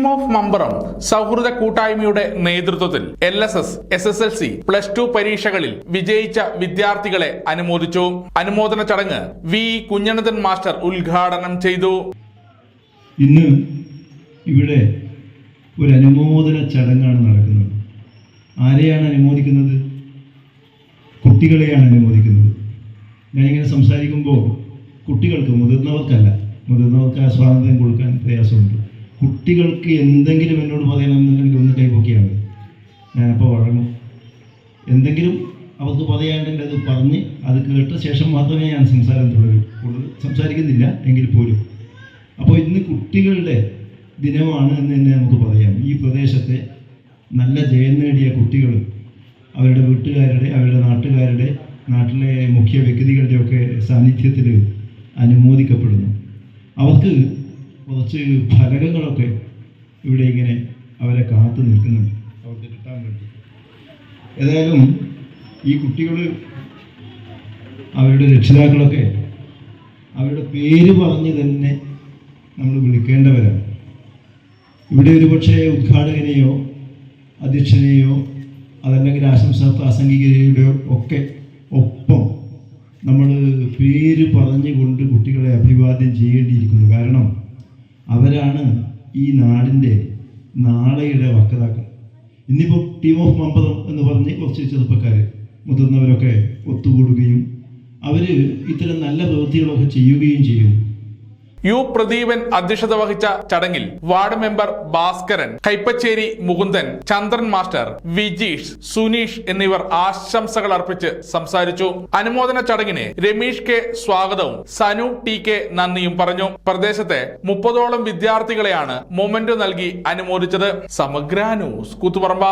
Team of Mambaram സൗഹൃദ കൂട്ടായ്മയുടെ നേതൃത്വത്തിൽ L S S S S L C plus two പരീക്ഷകളിൽ വിജയിച്ച വിദ്യാർത്ഥികളെ അനുമോദിച്ചു. അനുമോദന ചടങ്ങ് വി. കുഞ്ഞനന്ദൻ മാസ്റ്റർ ഉദ്ഘാടനം ചെയ്തു. ഇന്ന് ഇവിടെ ഒരു അനുമോദന ചടങ്ങാണ് നടക്കുന്നത്. ആരെയാണ് അനുമോദിക്കുന്നത്? കുട്ടികളെയാണ് അനുമോദിക്കുന്നത്. ഞാനിങ്ങനെ സംസാരിക്കുമ്പോൾ കുട്ടികൾക്ക് മുതിർന്നവർക്കല്ല മുതിർന്നവർക്ക് ആ സ്വാതന്ത്ര്യം കൊടുക്കാൻ പ്രയാസമുണ്ട്. കുട്ടികൾക്ക് എന്തെങ്കിലും എന്നോട് പറയണമെന്നുണ്ടെങ്കിൽ ഒന്ന് കൈപ്പൊക്കിയാണ് ഞാനപ്പോൾ വഴങ്ങും. എന്തെങ്കിലും അവർക്ക് പറയാണ്ടെങ്കിൽ അത് പറഞ്ഞ് അത് കേട്ട ശേഷം മാത്രമേ ഞാൻ സംസാരം തുടരൂ. കൂടുതൽ സംസാരിക്കുന്നില്ല എങ്കിൽ പോലും. അപ്പോൾ ഇന്ന് കുട്ടികളുടെ ദിനമാണ് എന്ന് തന്നെ നമുക്ക് പറയാം. ഈ പ്രദേശത്തെ നല്ല ജയം നേടിയ കുട്ടികൾ അവരുടെ വീട്ടുകാരുടെ അവരുടെ നാട്ടുകാരുടെ നാട്ടിലെ മുഖ്യ വ്യക്തികളുടെയൊക്കെ സാന്നിധ്യത്തിൽ അനുമോദിക്കപ്പെടുന്നു. അവർക്ക് കുറച്ച് ഫലകങ്ങളൊക്കെ ഇവിടെ ഇങ്ങനെ അവരെ കാത്തു നിൽക്കുന്നുണ്ട്. അവർക്ക് കിട്ടാൻ വേണ്ടി. ഏതായാലും ഈ കുട്ടികൾ അവരുടെ രക്ഷിതാക്കളൊക്കെ അവരുടെ പേര് പറഞ്ഞ് തന്നെ നമ്മൾ വിളിക്കേണ്ടവരാണ്. ഇവിടെ ഒരുപക്ഷെ ഉദ്ഘാടകനെയോ അധ്യക്ഷനെയോ അതല്ലെങ്കിൽ ആശംസാ പ്രാസംഗികയുടെയോ ഒക്കെ ഒപ്പം നമ്മൾ പേര് പറഞ്ഞുകൊണ്ട് കുട്ടികളെ അഭിവാദ്യം ചെയ്യേണ്ടിയിരിക്കുന്നു. കാരണം അവരാണ് ഈ നാടിന്റെ നാളെയുടെ വക്താക്കൾ. ഇന്നിപ്പോൾ ടീം ഓഫ് മമ്പതം എന്ന് പറഞ്ഞ് കുറച്ച് ചെറുപ്പക്കാർ മുതിർന്നവരൊക്കെ ഒത്തുകൂടുകയും അവർ ഇത്തരം നല്ല പ്രവൃത്തികളൊക്കെ ചെയ്യുകയും ചെയ്യുന്നു യു പ്രദീപൻ അധ്യക്ഷത വഹിച്ച ചടങ്ങിൽ ward member Bhaskaran Kaippacheri Mukundan Chandran master Vijeesh Suneesh എന്നിവർ ആശംസകൾ അർപ്പിച്ച് സംസാരിച്ചു. അനുമോദന ചടങ്ങിന് രമേഷ് കെ സ്വാഗതവും സനു ടി കെ നന്ദിയും പറഞ്ഞു. പ്രദേശത്തെ മുപ്പതോളം വിദ്യാർത്ഥികളെയാണ് മൊമെന്റ് നൽകി അനുമോദിച്ചത്. സമഗ്ര ന്യൂസ് കൂത്തുപറമ്പ.